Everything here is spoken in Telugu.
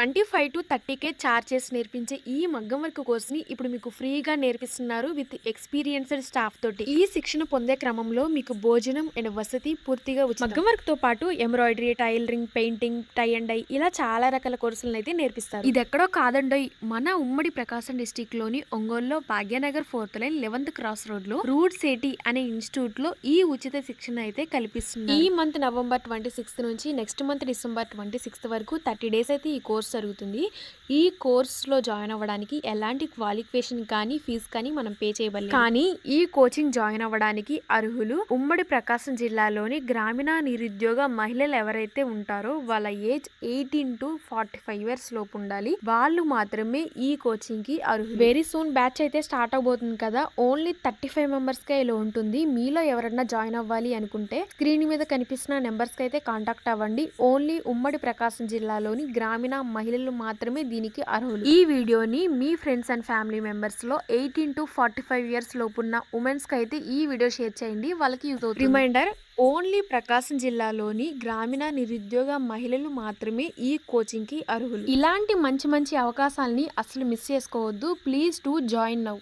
Twenty five to thirty K charge చేసి నేర్పించే ఈ మగ్గం వర్క్ కోర్స్ని ఇప్పుడు మీకు ఫ్రీగా నేర్పిస్తున్నారు విత్ ఎక్స్పీరియన్స్డ్ స్టాఫ్ తోటి. ఈ శిక్షణ పొందే క్రమంలో మీకు భోజనం అండ్ వసతి పూర్తిగా. మగ్గం వర్క్తో పాటు embroidery tailoring painting tie and dye ఇలా చాలా రకాల కోర్సులను అయితే నేర్పిస్తారు. ఇది ఎక్కడో కాదండోయ్ మన ఉమ్మడి ప్రకాశం డిస్టిక్లోని ఒంగోలులో Bhagyanagar fourth line eleventh cross రోడ్లో రూట్ సేటి అనే ఇన్స్టిట్యూట్లో ఈ ఉచిత శిక్షణ అయితే కల్పిస్తుంది ఈ మంత్ నవంబర్ ట్వంటీ సిక్స్త్ నుంచి next month December twenty sixth వరకు థర్టీ డేస్ అయితే ఈ కోర్స్ జరుగుతుంది. ఈ కోర్స్లో జాయిన్ అవ్వడానికి ఎలాంటి క్వాలిఫికేషన్ కానీ ఫీజు కానీ మనం పే చేయబడలేదు. కానీ ఈ కోచింగ్ జాయిన్ అవ్వడానికి అర్హులు ఉమ్మడి ప్రకాశం జిల్లాలోని గ్రామీణ నిరుద్యోగ మహిళలు ఎవరైతే ఉంటారో వాళ్ళ age eighteen to forty five years లోపు ఉండాలి. వాళ్ళు మాత్రమే ఈ కోచింగ్కి అర్హులు. వెరీ సూన్ బ్యాచ్ అయితే స్టార్ట్ అవబోతుంది కదా. ఓన్లీ థర్టీ ఫైవ్ మెంబర్స్ కే ఇలా ఉంటుంది. మీలో ఎవరన్నా జాయిన్ అవ్వాలి అనుకుంటే స్క్రీన్ మీద కనిపిస్తున్న నెంబర్స్కి అయితే కాంటాక్ట్ అవ్వండి. ఓన్లీ ఉమ్మడి ప్రకాశం జిల్లాలోని గ్రామీణ మహిళలు మాత్రమే దీనికి అర్హులు. ఈ వీడియోని మీ ఫ్రెండ్స్ అండ్ ఫ్యామిలీ మెంబర్స్లో eighteen to forty five years లోపున్న ఉమెన్స్కి అయితే ఈ వీడియో షేర్ చేయండి వాళ్ళకి యూజ్ అవుతుంది. రిమైండర్ ఓన్లీ ప్రకాశం జిల్లాలోని గ్రామీణ నిరుద్యోగ మహిళలు మాత్రమే ఈ కోచింగ్కి అర్హులు. ఇలాంటి మంచి మంచి అవకాశాలని అసలు మిస్ చేసుకోవద్దు. Please to join now.